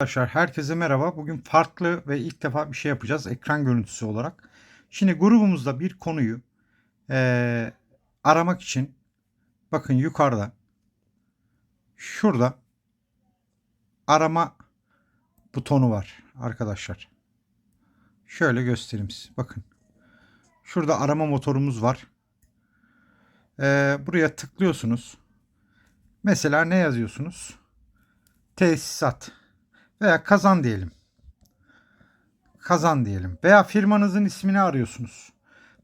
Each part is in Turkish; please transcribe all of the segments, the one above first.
Arkadaşlar herkese merhaba. Bugün farklı ve ilk defa bir şey yapacağız ekran görüntüsü olarak. Şimdi grubumuzda bir konuyu eee, aramak için bakın yukarıda şurada arama butonu var arkadaşlar. Şöyle göstereyim size. Bakın. Şurada arama motorumuz var. Eee, buraya tıklıyorsunuz. Mesela ne yazıyorsunuz? Tesisat veya kazan diyelim. Kazan diyelim. Veya firmanızın ismini arıyorsunuz.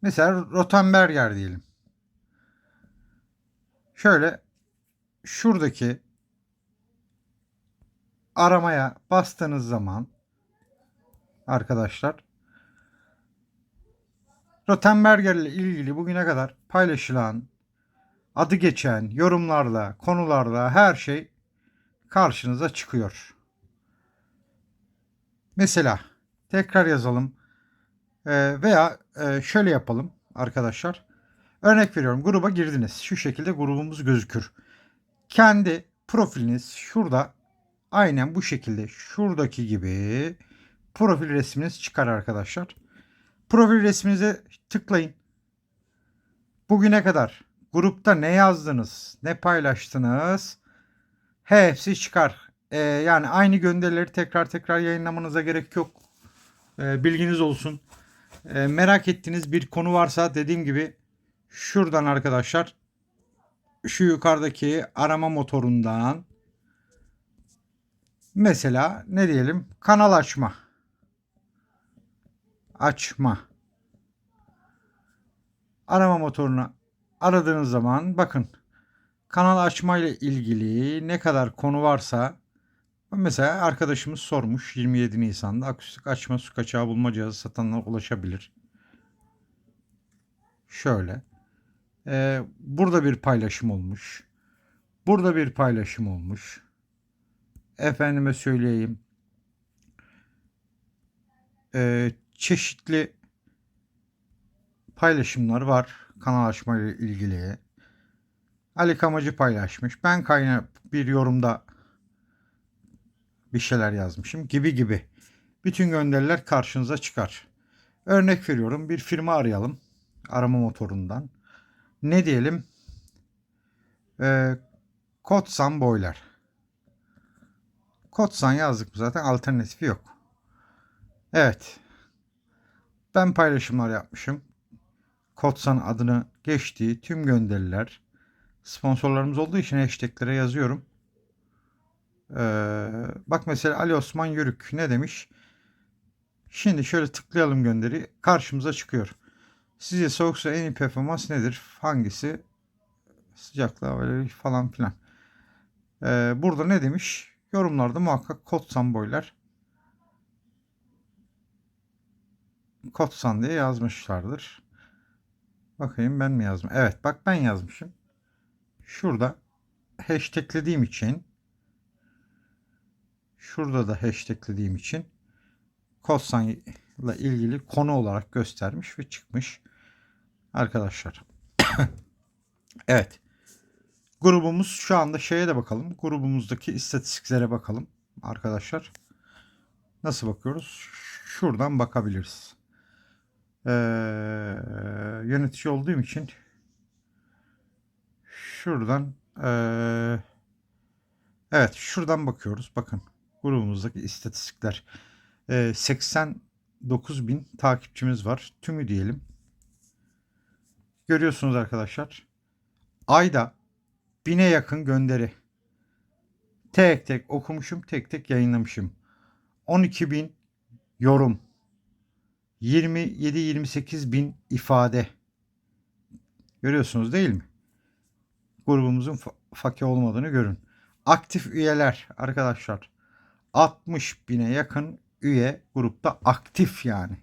Mesela Rotenberger diyelim. Şöyle şuradaki aramaya bastığınız zaman arkadaşlar Rotenberger ile ilgili bugüne kadar paylaşılan adı geçen yorumlarda, konularda her şey karşınıza çıkıyor. Mesela tekrar yazalım Ee, veya e, şöyle yapalım arkadaşlar. Örnek veriyorum gruba girdiniz. Şu şekilde grubumuz gözükür. Kendi profiliniz şurada aynen bu şekilde şuradaki gibi profil resminiz çıkar arkadaşlar. Profil resminize tıklayın. Bugüne kadar grupta ne yazdınız, ne paylaştınız hepsi çıkar. Ee, yani aynı gönderileri tekrar tekrar yayınlamanıza gerek yok. Ee, bilginiz olsun. Ee, merak ettiğiniz bir konu varsa dediğim gibi şuradan arkadaşlar şu yukarıdaki arama motorundan mesela ne diyelim kanal açma açma arama motorunu aradığınız zaman bakın kanal açma ile ilgili ne kadar konu varsa mesela arkadaşımız sormuş 27 Nisan'da akustik açma su kaçağı bulma cihazı satanlara ulaşabilir. Şöyle. Ee, burada bir paylaşım olmuş. Burada bir paylaşım olmuş. Efendime söyleyeyim. Ee, çeşitli paylaşımlar var kanal açma ile ilgili. Ali Kamacı paylaşmış. Ben kayna bir yorumda bir şeyler yazmışım gibi gibi. Bütün gönderiler karşınıza çıkar. Örnek veriyorum bir firma arayalım arama motorundan. Ne diyelim? Ee, Kotsan Boiler. Kotsan yazdık mı zaten alternatifi yok. Evet. Ben paylaşımlar yapmışım. Kotsan adını geçtiği tüm gönderiler sponsorlarımız olduğu için hashtaglere yazıyorum. Ee, bak mesela Ali Osman Yörük ne demiş? Şimdi şöyle tıklayalım gönderi. Karşımıza çıkıyor. Sizce soğuk su en iyi performans nedir? Hangisi? Sıcaklığa falan filan. Ee, burada ne demiş? Yorumlarda muhakkak Kotsan boylar. Kotsan diye yazmışlardır. Bakayım ben mi yazdım? Evet bak ben yazmışım. Şurada hashtaglediğim için şurada da hashtaglediğim için Kotsan ile ilgili konu olarak göstermiş ve çıkmış arkadaşlar. evet. Grubumuz şu anda şeye de bakalım. Grubumuzdaki istatistiklere bakalım arkadaşlar. Nasıl bakıyoruz? Şuradan bakabiliriz. Ee, yönetici olduğum için şuradan ee, evet şuradan bakıyoruz. Bakın grubumuzdaki istatistikler. Ee, 89 bin takipçimiz var. Tümü diyelim. Görüyorsunuz arkadaşlar. Ayda bine yakın gönderi. Tek tek okumuşum, tek tek yayınlamışım. 12 bin yorum. 27-28 bin ifade. Görüyorsunuz değil mi? Grubumuzun fa- fake olmadığını görün. Aktif üyeler arkadaşlar. 60 bine yakın üye grupta aktif yani.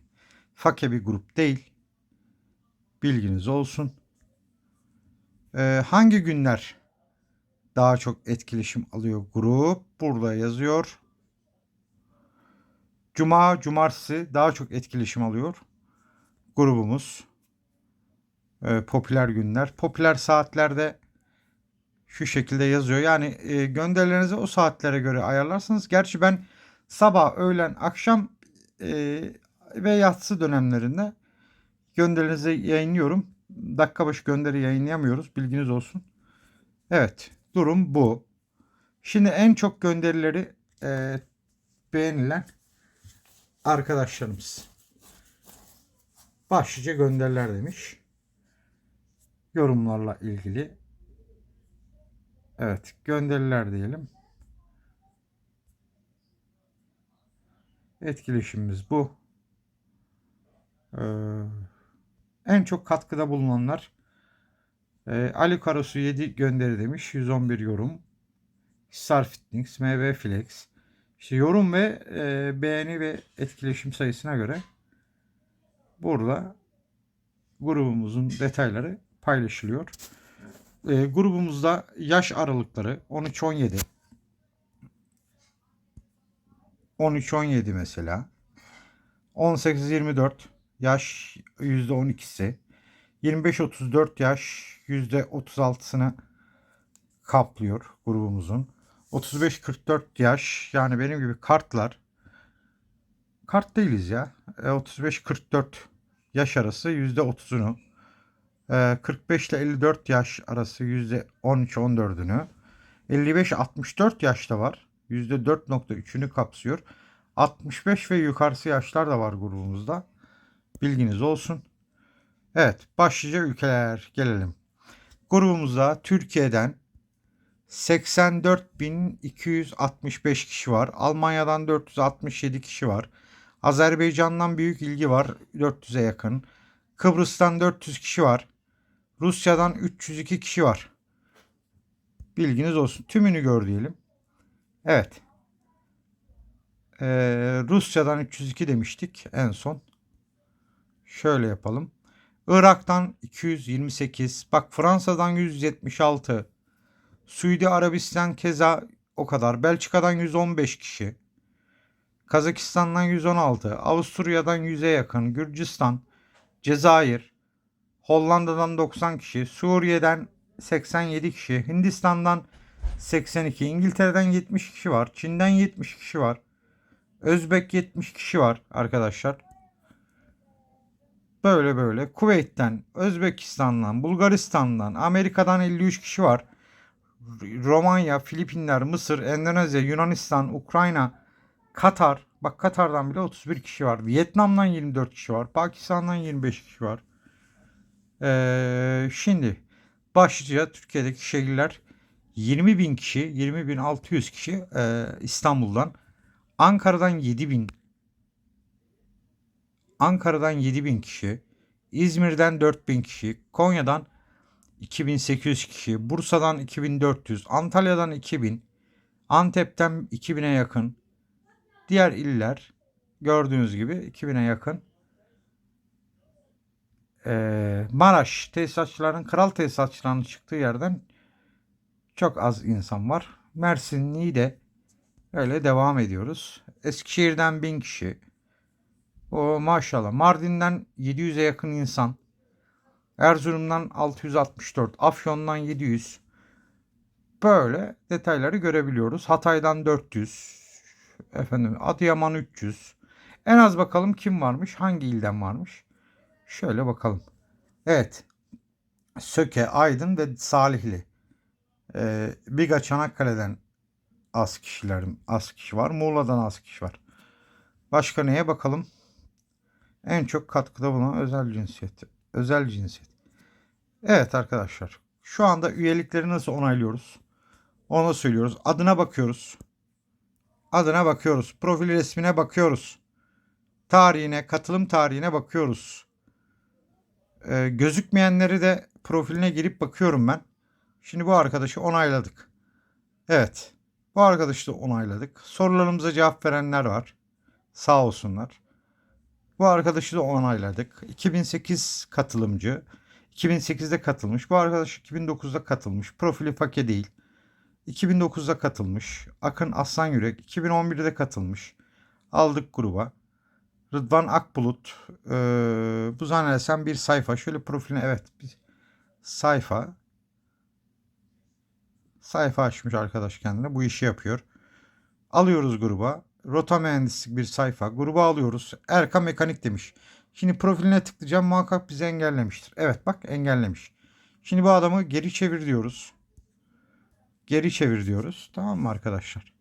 Fake bir grup değil. Bilginiz olsun. Ee, hangi günler daha çok etkileşim alıyor grup? Burada yazıyor. Cuma, cumartesi daha çok etkileşim alıyor grubumuz. Ee, popüler günler. Popüler saatlerde şu şekilde yazıyor. Yani e, gönderilerinizi o saatlere göre ayarlarsınız. Gerçi ben Sabah, öğlen, akşam eee, ve yatsı dönemlerinde gönderilerinizi yayınlıyorum. Dakika başı gönderi yayınlayamıyoruz. Bilginiz olsun. Evet. Durum bu. Şimdi en çok gönderileri eee, beğenilen arkadaşlarımız. Başlıca gönderiler demiş. Yorumlarla ilgili. Evet. Gönderiler diyelim. Etkileşimimiz bu. Ee, en çok katkıda bulunanlar e, Ali Karasu 7 gönderi demiş. 111 yorum. Star Fitness, MV Flex. İşte yorum ve e, beğeni ve etkileşim sayısına göre burada grubumuzun detayları paylaşılıyor. E, grubumuzda yaş aralıkları 13-17 13-17 mesela. 18-24 yaş %12'si. 25-34 yaş %36'sını kaplıyor grubumuzun. 35-44 yaş yani benim gibi kartlar. Kart değiliz ya. E, 35-44 yaş arası %30'unu. E, 45 ile 54 yaş arası %13-14'ünü. 55-64 yaşta var. %4.3'ünü kapsıyor. 65 ve yukarısı yaşlar da var grubumuzda. Bilginiz olsun. Evet, başlıca ülkeler gelelim. Grubumuzda Türkiye'den 84.265 kişi var. Almanya'dan 467 kişi var. Azerbaycan'dan büyük ilgi var. 400'e yakın. Kıbrıs'tan 400 kişi var. Rusya'dan 302 kişi var. Bilginiz olsun. Tümünü gör diyelim. Evet. Ee, Rusya'dan 302 demiştik en son. Şöyle yapalım. Irak'tan 228. Bak Fransa'dan 176. Suudi Arabistan keza o kadar. Belçika'dan 115 kişi. Kazakistan'dan 116. Avusturya'dan 100'e yakın. Gürcistan, Cezayir, Hollanda'dan 90 kişi. Suriye'den 87 kişi. Hindistan'dan 82. İngiltere'den 70 kişi var. Çin'den 70 kişi var. Özbek 70 kişi var arkadaşlar. Böyle böyle. Kuveyt'ten, Özbekistan'dan, Bulgaristan'dan, Amerika'dan 53 kişi var. Romanya, Filipinler, Mısır, Endonezya, Yunanistan, Ukrayna, Katar. Bak Katar'dan bile 31 kişi var. Vietnam'dan 24 kişi var. Pakistan'dan 25 kişi var. Ee, şimdi başlıca Türkiye'deki şehirler 20 bin kişi, 20 bin 600 kişi e, İstanbul'dan. Ankara'dan 7 bin. Ankara'dan 7 bin kişi. İzmir'den 4 bin kişi. Konya'dan 2800 kişi. Bursa'dan 2400. Antalya'dan 2000. Antep'ten 2000'e yakın. Diğer iller gördüğünüz gibi 2000'e yakın. Ee, Maraş tesisatçıların, kral tesisatçılarının çıktığı yerden çok az insan var. Mersin, Niğde öyle devam ediyoruz. Eskişehir'den 1000 kişi. O maşallah. Mardin'den 700'e yakın insan. Erzurum'dan 664. Afyon'dan 700. Böyle detayları görebiliyoruz. Hatay'dan 400. Efendim Adıyaman 300. En az bakalım kim varmış? Hangi ilden varmış? Şöyle bakalım. Evet. Söke, Aydın ve Salihli. Ee, Biga Çanakkale'den az kişilerim az kişi var. Muğla'dan az kişi var. Başka neye bakalım? En çok katkıda bulunan özel cinsiyet. Özel cinsiyet. Evet arkadaşlar. Şu anda üyelikleri nasıl onaylıyoruz? Onu söylüyoruz. Adına bakıyoruz. Adına bakıyoruz. Profil resmine bakıyoruz. Tarihine, katılım tarihine bakıyoruz. Ee, gözükmeyenleri de profiline girip bakıyorum ben. Şimdi bu arkadaşı onayladık. Evet. Bu arkadaşı da onayladık. Sorularımıza cevap verenler var. Sağ olsunlar. Bu arkadaşı da onayladık. 2008 katılımcı. 2008'de katılmış. Bu arkadaş 2009'da katılmış. Profili fake değil. 2009'da katılmış. Akın Aslan Yürek 2011'de katılmış. Aldık gruba. Rıdvan Akbulut. Ee, bu zannedersem bir sayfa. Şöyle profiline evet bir sayfa. Sayfa açmış arkadaş kendine. Bu işi yapıyor. Alıyoruz gruba. Rota mühendislik bir sayfa. Gruba alıyoruz. Erka mekanik demiş. Şimdi profiline tıklayacağım. Muhakkak bizi engellemiştir. Evet bak engellemiş. Şimdi bu adamı geri çevir diyoruz. Geri çevir diyoruz. Tamam mı arkadaşlar?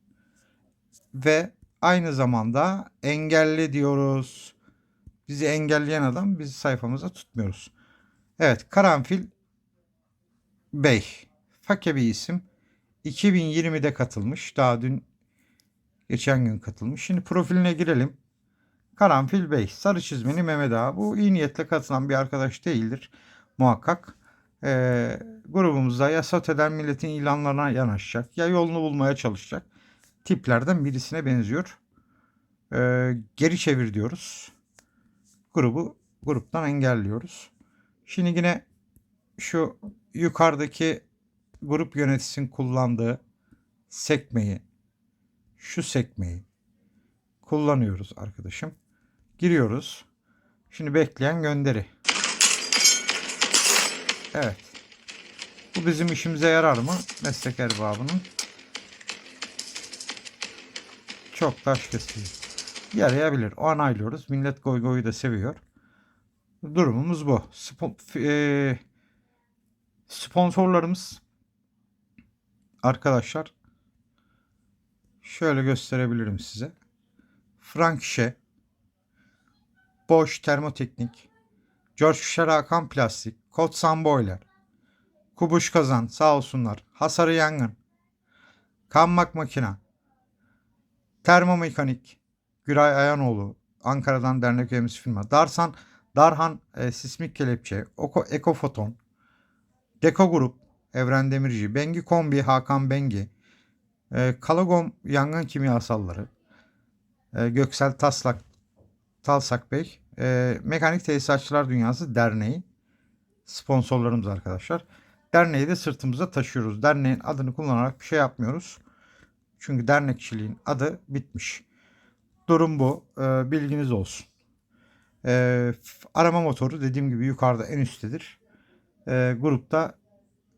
Ve aynı zamanda engelle diyoruz. Bizi engelleyen adam bizi sayfamıza tutmuyoruz. Evet Karanfil Bey. Fake bir isim. 2020'de katılmış. Daha dün geçen gün katılmış. Şimdi profiline girelim. Karanfil Bey. Sarı çizmeli Mehmet Ağa. Bu iyi niyetle katılan bir arkadaş değildir. Muhakkak. Ee, grubumuzda ya sateden milletin ilanlarına yanaşacak ya yolunu bulmaya çalışacak tiplerden birisine benziyor. Ee, geri çevir diyoruz. Grubu gruptan engelliyoruz. Şimdi yine şu yukarıdaki grup yöneticisinin kullandığı sekmeyi şu sekmeyi kullanıyoruz arkadaşım. Giriyoruz. Şimdi bekleyen gönderi. Evet. Bu bizim işimize yarar mı? Meslek erbabının. Çok taş kesiyor. Yarayabilir. Onaylıyoruz. Millet goy goyu da seviyor. Durumumuz bu. F- eee, sponsorlarımız arkadaşlar şöyle gösterebilirim size. Frankşe, Bosch Termoteknik, George Fisher Hakan Plastik, Kotsan Boiler, Kubuş Kazan sağ olsunlar. Hasarı Yangın, Kanmak Makina, Termomekanik, Güray Ayanoğlu, Ankara'dan dernek üyemiz firma. Darsan, Darhan e, Sismik Kelepçe, Oko, Ekofoton, Deko Grup, Evren Demirci, Bengi Kombi, Hakan Bengi, e, Kalagom Yangın Kimyasalları, e, Göksel Taslak, Talsak Bey, e, Mekanik Tesisatçılar Dünyası Derneği sponsorlarımız arkadaşlar. Derneği de sırtımıza taşıyoruz. Derneğin adını kullanarak bir şey yapmıyoruz. Çünkü dernekçiliğin adı bitmiş. Durum bu. E, bilginiz olsun. E, arama motoru dediğim gibi yukarıda en üsttedir. E, grupta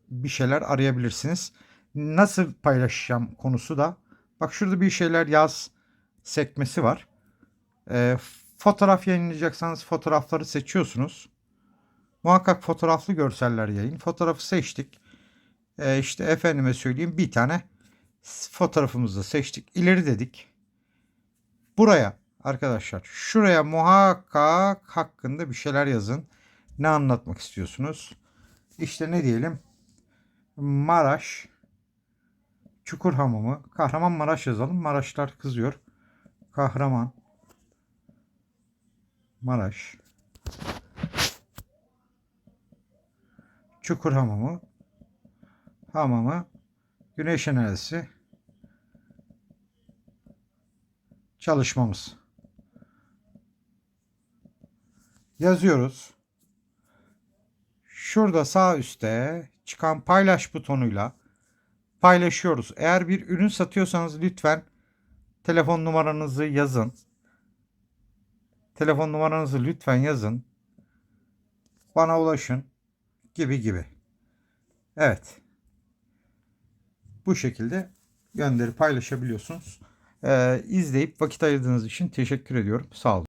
bir şeyler arayabilirsiniz. Nasıl paylaşacağım konusu da. Bak şurada bir şeyler yaz sekmesi var. E, fotoğraf yayınlayacaksanız fotoğrafları seçiyorsunuz. Muhakkak fotoğraflı görseller yayın. Fotoğrafı seçtik. E, işte efendime söyleyeyim bir tane fotoğrafımızı seçtik. İleri dedik. Buraya arkadaşlar şuraya muhakkak hakkında bir şeyler yazın. Ne anlatmak istiyorsunuz? İşte ne diyelim? Maraş Çukur Hamamı. Kahramanmaraş yazalım. Maraşlar kızıyor. Kahraman Maraş Çukur Hamamı Hamamı Güneş enerjisi çalışmamız. Yazıyoruz. Şurada sağ üstte çıkan paylaş butonuyla paylaşıyoruz. Eğer bir ürün satıyorsanız lütfen telefon numaranızı yazın. Telefon numaranızı lütfen yazın. Bana ulaşın gibi gibi. Evet. Bu şekilde gönderi paylaşabiliyorsunuz. Ee, izleyip vakit ayırdığınız için teşekkür ediyorum. Sağ olun.